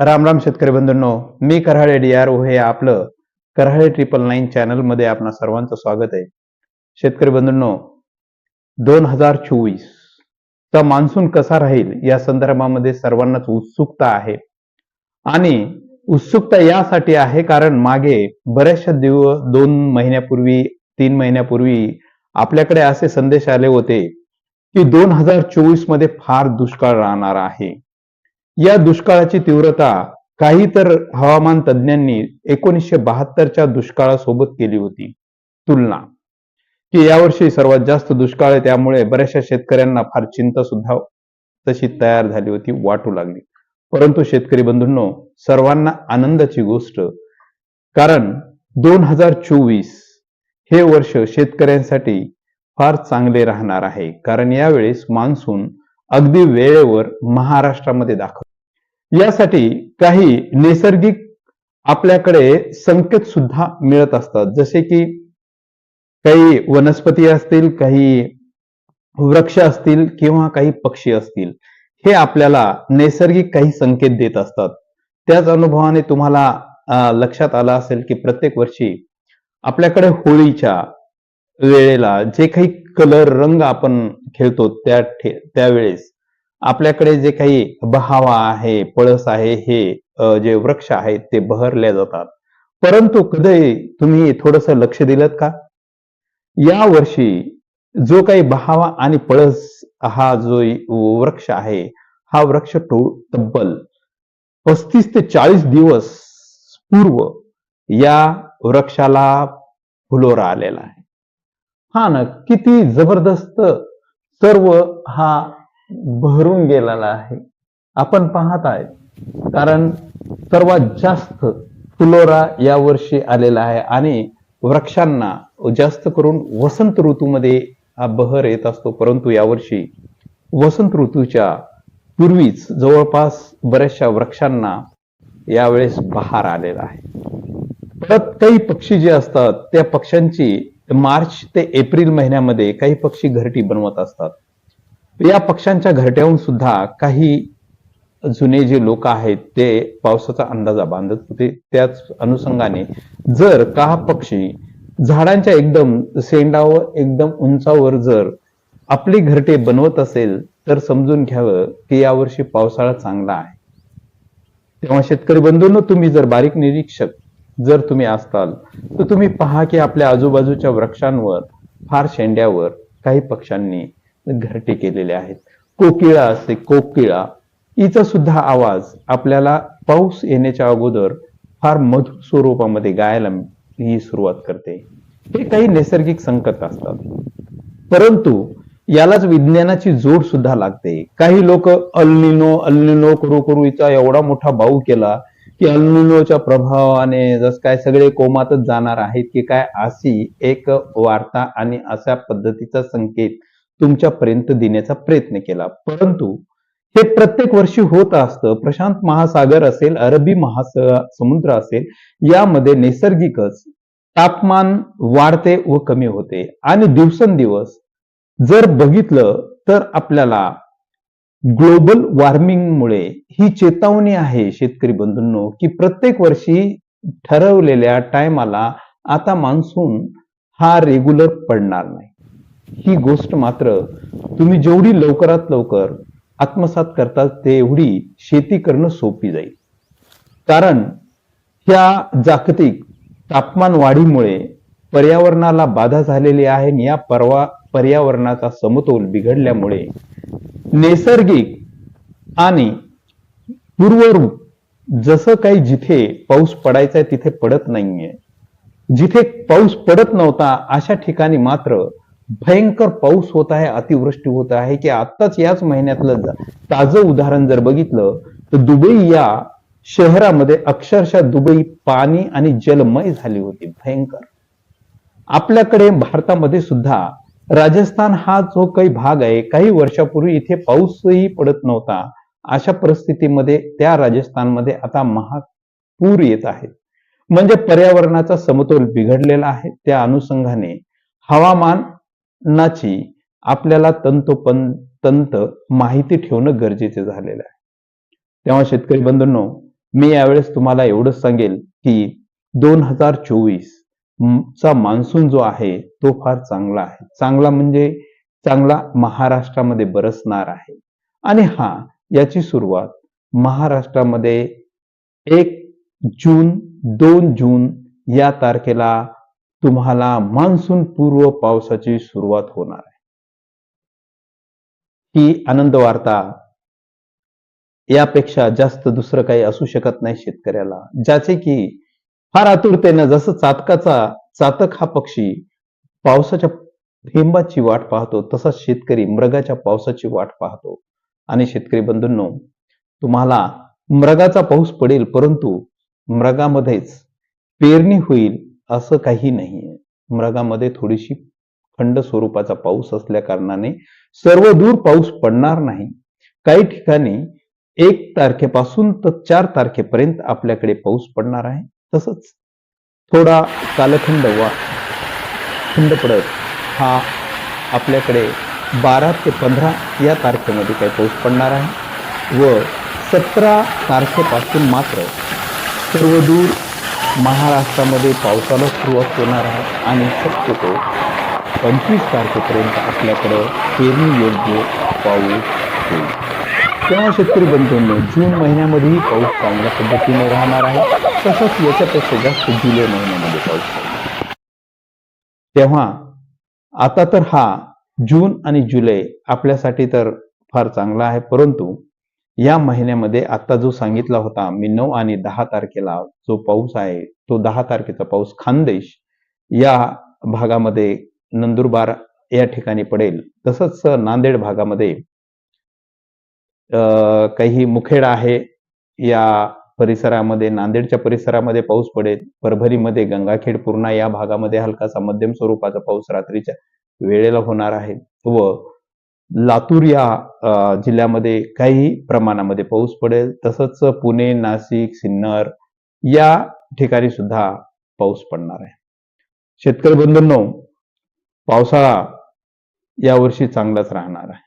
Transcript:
राम राम शेतकरी बंधूंनो मी Karale D R O हे आपलं कराळे ट्रिपल नाईन चॅनलमध्ये आपणा सर्वांचं स्वागत आहे. शेतकरी बंधूंनो दोन हजार चोवीस चा मान्सून कसा राहील या संदर्भामध्ये सर्वांनाच उत्सुकता आहे. आणि उत्सुकता यासाठी आहे कारण मागे बऱ्याचशा दिवस दोन महिन्यापूर्वी तीन महिन्यापूर्वी आपल्याकडे असे संदेश आले होते की दोन हजार चोवीसमध्ये फार दुष्काळ राहणार आहे. या दुष्काळाची तीव्रता काही तर हवामान तज्ज्ञांनी एकोणीसशे बहात्तरच्या दुष्काळासोबत केली होती. तुलना. की यावर्षी सर्वात जास्त दुष्काळ आहे त्यामुळे बऱ्याचशा शेतकऱ्यांना फार चिंता सुद्धा तशी तयार झाली होती वाटू लागली. परंतु शेतकरी बंधूंनो सर्वांना आनंदाची गोष्ट कारण दोन हजार चोवीस हे वर्ष शेतकऱ्यांसाठी फार चांगले राहणार आहे. कारण यावेळेस मान्सून अगदी वेळेवर महाराष्ट्रामध्ये दाखल यासाठी काही नैसर्गिक आपल्याकडे संकेत सुद्धा मिळत असतात. जसे की काही वनस्पती असतील काही वृक्ष असतील किंवा काही पक्षी असतील हे आपल्याला नैसर्गिक काही संकेत देत असतात. त्याच अनुभवाने तुम्हाला लक्षात आलं असेल की प्रत्येक वर्षी आपल्याकडे होळीच्या वेळेला जे काही कलर रंग आपण खेळतो त्या ठे- त्यावेळेस आपल्याकडे जे काही बहावा आहे पळस आहे हे जे वृक्ष आहेत ते बहरले जातात. परंतु कधी तुम्ही थोडस लक्ष दिलं का? या वर्षी जो काही बहावा आणि पळस हा जो वृक्ष आहे हा वृक्ष तो तब्बल पस्तीस ते चाळीस दिवस पूर्व या वृक्षाला फुलोरा आलेला आहे. हा ना किती जबरदस्त सर्व हा बहरून गेलेला आहे. आपण पाहत आहे कारण सर्वात जास्त फुलोरा या वर्षी आलेला आहे आणि वृक्षांना जास्त करून वसंत ऋतूमध्ये हा बहर येत असतो. परंतु यावर्षी वसंत ऋतूच्या पूर्वीच जवळपास बऱ्याचशा वृक्षांना यावेळेस बहार आलेला आहे. परत काही पक्षी जे असतात त्या पक्ष्यांची मार्च ते एप्रिल महिन्यामध्ये काही पक्षी घरटी बनवत असतात. या पक्ष्यांच्या घरट्याहून सुद्धा काही जुने जे लोक आहेत ते पावसाचा अंदाजा बांधत होते. त्याच अनुषंगाने जर का हा पक्षी झाडांच्या एकदम शेंडावर एकदम उंचावर जर आपली घरटे बनवत असेल तर समजून घ्यावं की यावर्षी पावसाळा चांगला आहे. तेव्हा शेतकरी बंधूंनो तुम्ही जर बारीक निरीक्षक जर तुम्ही असताल तर तुम्ही पहा की आपल्या आजूबाजूच्या वृक्षांवर फार शेंड्यावर काही पक्ष्यांनी घरटे केलेले आहेत. कोकिळा असते कोकिळा. हिचा सुद्धा आवाज आपल्याला पाऊस येण्याच्या अगोदर फार मधुर स्वरूपामध्ये गायला ही सुरुवात करते. हे काही नैसर्गिक संकट असतात. परंतु यालाच विज्ञानाची जोड सुद्धा लागते. काही लोक अल्निनो अल्निनो करू करू हिचा एवढा मोठा भाऊ केला की अल्निनोच्या प्रभावाने जस काय सगळे कोमातच जाणार आहेत की काय अशी एक वार्ता आणि अशा पद्धतीचा संकेत तुमच्यापर्यंत देण्याचा प्रयत्न केला. परंतु हे प्रत्येक वर्षी होत असतं. प्रशांत महासागर असेल अरबी महासमुद्र असेल यामध्ये नैसर्गिकच तापमान वाढते व कमी होते. आणि दिवसेंदिवस जर बघितलं तर आपल्याला ग्लोबल वॉर्मिंगमुळे ही चेतावणी आहे शेतकरी बंधूंनो की प्रत्येक वर्षी ठरवलेल्या टायमाला आता मान्सून हा रेग्युलर पडणार नाही. ही गोष्ट मात्र तुम्ही जेवढी लवकरात लवकर आत्मसात करता तेवढी शेती करणं सोपी जाईल. कारण ह्या जागतिक तापमान वाढीमुळे पर्यावरणाला बाधा झालेली आहे आणि या परवा पर्यावरणाचा समतोल बिघडल्यामुळे नैसर्गिक आणि पूर्वरूप जसं काही जिथे पाऊस पडायचा आहे तिथे पडत नाहीये. जिथे पाऊस पडत नव्हता अशा ठिकाणी मात्र भयंकर पाऊस होत आहे अतिवृष्टी होत आहे की आत्ताच याच महिन्यातलं ताजं उदाहरण जर बघितलं तर दुबई या शहरामध्ये अक्षरशः दुबई पाणी आणि जलमय झाली होती भयंकर. आपल्याकडे भारतामध्ये सुद्धा राजस्थान हा जो काही भाग आहे काही वर्षापूर्वी इथे पाऊसही पडत नव्हता अशा परिस्थितीमध्ये त्या राजस्थानमध्ये आता महापूर येत आहे. म्हणजे पर्यावरणाचा समतोल बिघडलेला आहे त्या अनुषंगाने नाची आपल्याला तंतोपंत तंत माहिती ठेवणं गरजेचे झालेलं आहे. तेव्हा शेतकरी बंधूंनो मी यावेळेस तुम्हाला एवढंच सांगेल की दोन हजार चोवीस चा मान्सून जो आहे तो फार चांगला आहे. चांगला म्हणजे चांगला महाराष्ट्रामध्ये बरसणार आहे. आणि हा याची सुरुवात महाराष्ट्रामध्ये एक जून दोन जून या तारखेला तुम्हाला मान्सून पूर्व पावसाची सुरुवात होणार आहे. ही आनंद वार्ता यापेक्षा जास्त दुसरं काही असू शकत नाही शेतकऱ्याला ज्याचे की फार आतुरतेनं जसं चातकाचा चातक हा पक्षी पावसाच्या थेंबाची वाट पाहतो तसा शेतकरी मृगाच्या पावसाची वाट पाहतो. आणि शेतकरी बंधूंनो तुम्हाला मृगाचा पाऊस पडेल परंतु मृगामध्येच पेरणी होईल असं काही नाहीये. मृगामध्ये थोडीशी खंड स्वरूपाचा पाऊस असल्या कारणाने सर्व दूर पाऊस पडणार नाही. काही ठिकाणी एक तारखेपासून तर चार तारखेपर्यंत आपल्याकडे पाऊस पडणार आहे. तसंच थोडा कालखंड वा खंड पडत हा आपल्याकडे बारा ते पंधरा या तारखेमध्ये काही पाऊस पडणार आहे. व सतरा तारखेपासून मात्र सर्वदूर महाराष्ट्रामध्ये पावसाला सुरुवात होणार आहे आणि शक्यतो पंचवीस तारखेपर्यंत आपल्याकडं पेरणी योग्य पाऊस होईल. तेव्हा शेतकरी बंधूंनो जून महिन्यामध्येही पाऊस चांगल्या पद्धतीने राहणार आहे. तसंच याच्यापेक्षा जास्त जुलै महिन्यामध्ये पाऊस तेव्हा आता तर हा जून आणि जुलै आपल्यासाठी तर फार चांगला आहे परंतु या महिन्यामध्ये आता जो सांगितला होता मी नऊ आणि दहा तारखेला जो पाऊस आहे तो दहा तारखेचा पाऊस खानदेश या भागामध्ये नंदुरबार या ठिकाणी पडेल. तसंच नांदेड भागामध्ये काही मुखेड आहे या परिसरामध्ये नांदेडच्या परिसरामध्ये पाऊस पडेल. परभणीमध्ये गंगाखेड पूर्णा या भागामध्ये हलकासा मध्यम स्वरूपाचा पाऊस रात्रीच्या वेळेला होणार आहे व लातूर या जिल्ह्यामध्ये काही प्रमाणामध्ये पाऊस पडेल. तसंच पुणे नाशिक सिन्नर या ठिकाणी सुद्धा पाऊस पडणार आहे. शेतकरी बंधूंनो पावसाळा यावर्षी चांगलाच राहणार आहे.